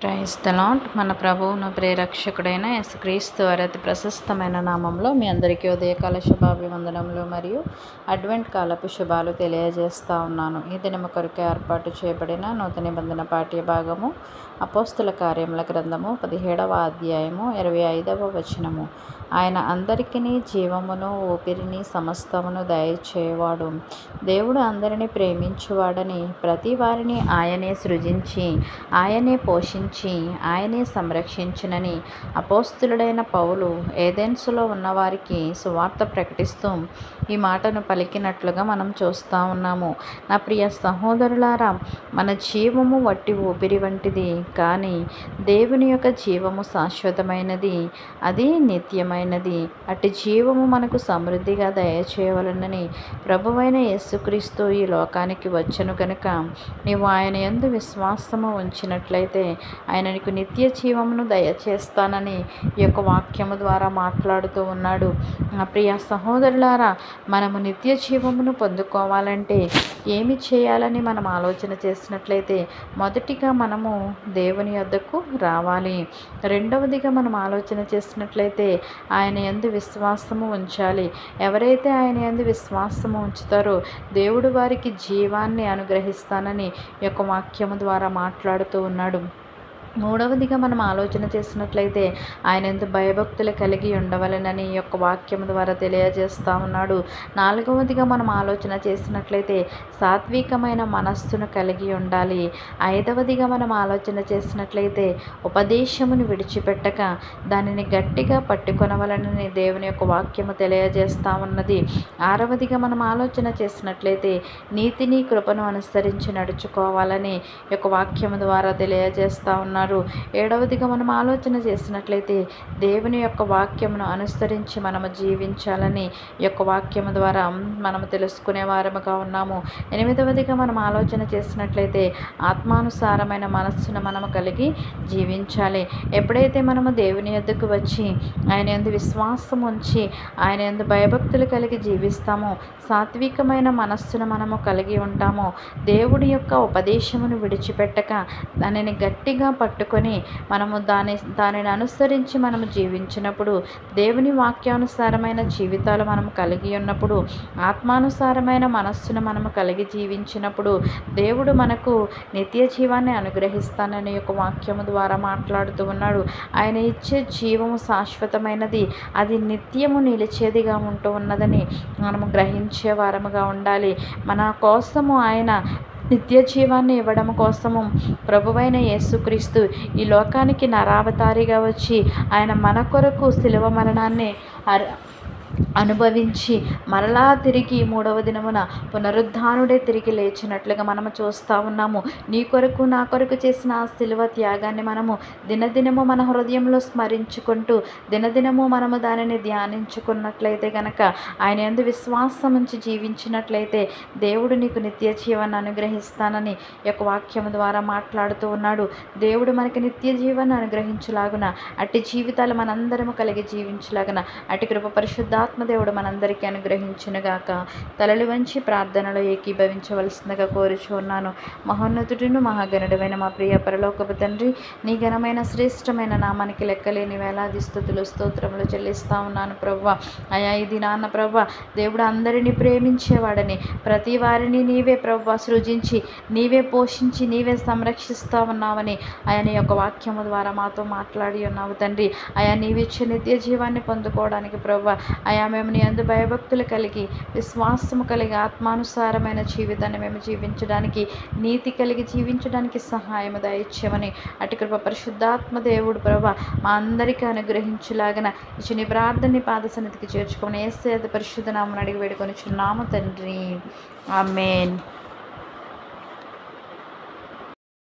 প্রায় ప్రైస్తలాట్ మన ప్రభువును ప్రేరక్షకుడైన క్రీస్తు వారి అతి ప్రశస్తమైన నామంలో మీ అందరికీ ఉదయకాల శుభాభివందనములు మరియు అడ్వెంట్ కాలపు శుభాలు తెలియజేస్తూ ఉన్నాను. ఈ దినము కొరకు ఏర్పాటు చేయబడిన నూతన నిబంధన పాఠ్య భాగము అపోస్తుల కార్యముల గ్రంథము పదిహేడవ అధ్యాయము ఇరవై ఐదవ వచనము. ఆయన అందరికీ జీవమును ఊపిరిని సమస్తమును దయచేవాడు. దేవుడు అందరినీ ప్రేమించువాడని ప్రతి వారిని ఆయనే సృజించి ఆయనే పోషించి ఆయనే సంరక్షించునని అపోస్తులుడైన పౌలు ఏదెన్సులో ఉన్నవారికి సువార్త ప్రకటిస్తూ ఈ మాటను పలికినట్లుగా మనం చూస్తూ ఉన్నాము. నా ప్రియ సహోదరులారా మన జీవము వట్టి ఊపిరి వంటిది కానీ దేవుని యొక్క జీవము శాశ్వతమైనది అది నిత్యమైనది. అటు జీవము మనకు సమృద్ధిగా దయచేయవలనని ప్రభువైన యేసుక్రీస్తు ఈ లోకానికి వచ్చను కనుక నీవు ఆయన ఎందు విశ్వాసము ఉంచినట్లయితే ఆయన నీకు నిత్య జీవమును దయచేస్తానని ఈ యొక్క వాక్యము ద్వారా మాట్లాడుతూ ఉన్నాడు. ప్రియ సహోదరులారా మనము నిత్య జీవమును పొందుకోవాలంటే ఏమి చేయాలని మనం ఆలోచన చేసినట్లయితే మొదటిగా మనము దేవుని వద్దకు రావాలి. రెండవదిగా మనం ఆలోచన చేసినట్లయితే ఆయన ఎందు విశ్వాసము ఉంచాలి. ఎవరైతే ఆయన ఎందు విశ్వాసము ఉంచుతారో దేవుడు వారికి జీవాన్ని అనుగ్రహిస్తానని యొక్క వాక్యము ద్వారా మాట్లాడుతూ ఉన్నాడు. మూడవదిగా మనం ఆలోచన చేసినట్లయితే ఆయన ఎంత భయభక్తులు కలిగి ఉండవలనని ఈ యొక్క వాక్యం ద్వారా తెలియజేస్తూ ఉన్నాడు. నాలుగవదిగా మనం ఆలోచన చేసినట్లయితే సాత్వికమైన మనస్సును కలిగి ఉండాలి. ఐదవదిగా మనం ఆలోచన చేసినట్లయితే ఉపదేశమును విడిచిపెట్టక దానిని గట్టిగా పట్టుకొనవలనని దేవుని యొక్క వాక్యము తెలియజేస్తూ ఉన్నది. ఆరవదిగా మనం ఆలోచన చేసినట్లయితే నీతిని కృపను అనుసరించి నడుచుకోవాలని యొక్క వాక్యము ద్వారా తెలియజేస్తూ ఉన్నాడు. ఉన్నారు ఏడవదిగా మనం ఆలోచన చేసినట్లయితే దేవుని యొక్క వాక్యమును అనుసరించి మనము జీవించాలని యొక్క వాక్యము ద్వారా మనము తెలుసుకునే వారముగా ఉన్నాము. ఎనిమిదవదిగా మనం ఆలోచన చేసినట్లయితే ఆత్మానుసారమైన మనస్సును మనము కలిగి జీవించాలి. ఎప్పుడైతే మనము దేవుని యొద్దకు వచ్చి ఆయన ఎందు విశ్వాసం ఉంచి ఆయన ఎందు భయభక్తులు కలిగి జీవిస్తామో సాత్వికమైన మనస్సును మనము కలిగి ఉంటామో దేవుడి యొక్క ఉపదేశమును విడిచిపెట్టక దానిని గట్టిగా పట్టుకొని మనము దాని దానిని అనుసరించి మనము జీవించినప్పుడు దేవుని వాక్యానుసారమైన జీవితాలు మనము కలిగి ఉన్నప్పుడు ఆత్మానుసారమైన మనస్సును మనము కలిగి జీవించినప్పుడు దేవుడు మనకు నిత్య జీవాన్ని అనుగ్రహిస్తానని యొక్క వాక్యము ద్వారా మాట్లాడుతూ ఉన్నాడు. ఆయన ఇచ్చే జీవము శాశ్వతమైనది. అది నిత్యము నిలిచేదిగా ఉంటూ ఉన్నదని మనము గ్రహించే వారముగా ఉండాలి. మన కోసము ఆయన నిత్య జీవాన్ని ఇవ్వడం కోసము ప్రభువైన యేసుక్రీస్తు ఈ లోకానికి నరావతారిగా వచ్చి ఆయన మన కొరకు శిలువ మరణాన్ని అనుభవించి మరలా తిరిగి మూడవ దినమున పునరుద్ధానుడే తిరిగి లేచినట్లుగా మనము చూస్తూ ఉన్నాము. నీ కొరకు నా కొరకు చేసిన ఆ శిలువ త్యాగాన్ని మనము దినదినము మన హృదయంలో స్మరించుకుంటూ దినదినము మనము దానిని ధ్యానించుకున్నట్లయితే కనుక ఆయన ఎందు విశ్వాసం ఉంచి జీవించినట్లయితే దేవుడు నీకు నిత్య జీవాన్ని అనుగ్రహిస్తానని యొక్క వాక్యం ద్వారా మాట్లాడుతూ ఉన్నాడు. దేవుడు మనకి నిత్య జీవాన్ని అనుగ్రహించులాగున అట్టి జీవితాలు మనందరము కలిగి జీవించలాగున అటు కృప పరిశుద్ధ ఆత్మదేవుడు మనందరికీ అనుగ్రహించునుగాక. తలలు వంచి ప్రార్థనలో ఏకీభవించవలసిందిగా కోరుచున్నాను మహోన్నతుడును మహాగణుడమైన మా ప్రియ పరలోకపు తండ్రి నీ ఘనమైన శ్రేష్టమైన నామానికి లెక్కలేని వేలాది స్థుతులు స్తోత్రములు చెల్లిస్తా ఉన్నాను ప్రవ్వ. అయా ఇది నాన్న ప్రవ్వ దేవుడు అందరినీ ప్రేమించేవాడని ప్రతి వారిని నీవే ప్రవ్వ సృజించి నీవే పోషించి నీవే సంరక్షిస్తా ఉన్నావని ఆయన యొక్క వాక్యము ద్వారా మాతో మాట్లాడి ఉన్నావు తండ్రి. అయా నీవిచ్చే నిత్య జీవాన్ని పొందుకోవడానికి ప్రవ్వ అయా మేము నీ అందు భయభక్తులు కలిగి విశ్వాసము కలిగి ఆత్మానుసారమైన జీవితాన్ని మేము జీవించడానికి నీతి కలిగి జీవించడానికి సహాయం దయచేమని అటు కృప పరిశుద్ధాత్మ దేవుడు ప్రభా మా అందరికీ అనుగ్రహించులాగన ఇచ్చిన ప్రార్థనని పాదసన్నిధికి చేర్చుకొని ఏసేద పరిశుద్ధ నామని అడిగి వేడుకొని చున్నాము తండ్రి. ఆమెన్.